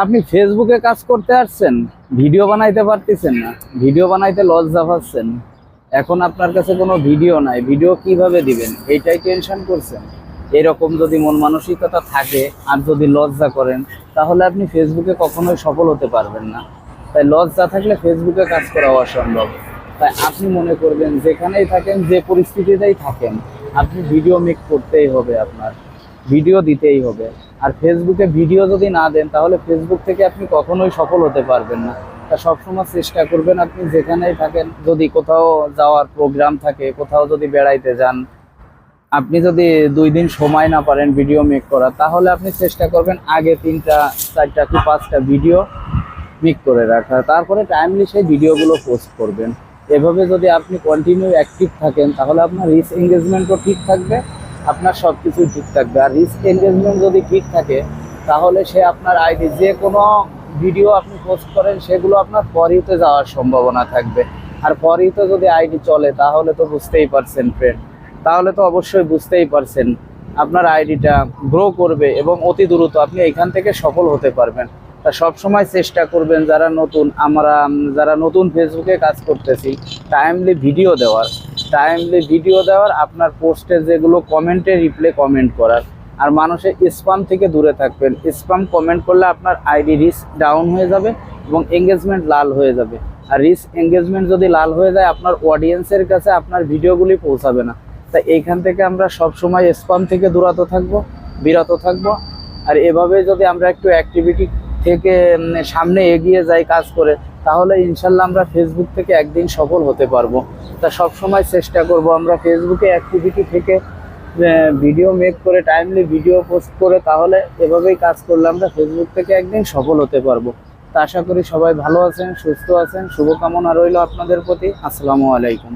আপনি ফেসবুকে কাজ করতে আসছেন ভিডিও বানাইতে পারতেছেন না ভিডিও বানাইতে লজ্জা পাচ্ছেন। এখন আপনার কাছে কোনো ভিডিও নাই ভিডিও কীভাবে দিবেন? এইটাই টেনশন করছেন। এরকম যদি মন মানসিকতা থাকে আর যদি লজ্জা করেন, তাহলে আপনি ফেসবুকে কখনোই সফল হতে পারবেন না। তাই লজ্জা থাকলে ফেসবুকে কাজ করা অসম্ভব। তাই আপনি মনে করবেন, যেখানেই থাকেন, যে পরিস্থিতিতেই থাকেন, আপনি ভিডিও মেক করতেই হবে আপনার ভিডিও দিতেই হবে। আর ফেসবুকে ভিডিও যদি না দেন, তাহলে ফেসবুক থেকে আপনি কখনোই সফল হতে পারবেন না। তা সবসময় চেষ্টা করবেন আপনি যেখানেই থাকেন, যদি কোথাও যাওয়ার প্রোগ্রাম থাকে, কোথাও যদি বেড়াইতে যান, আপনি যদি দুই দিন সময় না পারেন ভিডিও মেক করা তাহলে আপনি চেষ্টা করবেন আগে তিনটা, চারটা কি পাঁচটা ভিডিও মেক করে রাখা তারপরে টাইমলি সেই ভিডিওগুলো পোস্ট করবেন। এভাবে যদি আপনি কন্টিনিউ অ্যাক্টিভ থাকেন, তাহলে আপনার রিচ এঙ্গেজমেন্টও ঠিক থাকবে। আপনার সব কিছুই ঠিক থাকবে। আর রিস্ক এনগেজমেন্ট যদি ঠিক থাকে, তাহলে সে আপনার আইডি যে কোনো ভিডিও আপনি পোস্ট করেন, সেগুলো আপনার পরিতে যাওয়ার সম্ভাবনা থাকবে। আর পরিতে যদি আইডি চলে, তাহলে তো বুঝতেই পারছেন ফ্রেন্ড তাহলে তো অবশ্যই বুঝতেই পারছেন আপনার আইডিটা গ্রো করবে এবং অতি দ্রুত আপনি এখান থেকে সফল হতে পারবেন। তা সবসময় চেষ্টা করবেন যারা নতুন, আমরা, যারা নতুন ফেসবুকে কাজ করতেছি টাইমলি ভিডিও দেওয়ার। টাইমলি ভিডিও দেওয়ার, আপনার পোস্টে যেগুলো কমেন্টে রিপ্লে কমেন্ট করার। আর মানুষের স্পাম থেকে দূরে থাকবেন। স্পাম কমেন্ট করলে আপনার আইডি রিস্ক ডাউন হয়ে যাবে এবং এঙ্গেজমেন্ট লাল হয়ে যাবে। আর রিস্ক এঙ্গেজমেন্ট যদি লাল হয়ে যায়, আপনার অডিয়েন্সের কাছে আপনার ভিডিওগুলি পৌঁছাবে না। তাই এইখান থেকে আমরা সব সময় স্পাম থেকে দূরত থাকব, বিরত থাকব। আর এভাবে যদি আমরা একটু অ্যাক্টিভিটি থেকে সামনে এগিয়ে যাই কাজ করে, তাহলে ইনশাল্লাহ আমরা ফেসবুক থেকে একদিন সফল হতে পারব। তা সব সময় চেষ্টা করব আমরা ফেসবুকে অ্যাক্টিভিটি থেকে ভিডিও মেক করে টাইমলি ভিডিও পোস্ট করে, তাহলে এভাবেই কাজ করলে আমরা ফেসবুক থেকে একদিন সফল হতে পারব। তা আশা করি সবাই ভালো আছেন, সুস্থ আছেন, শুভকামনা রইল আপনাদের প্রতি। আসসালামু আলাইকুম।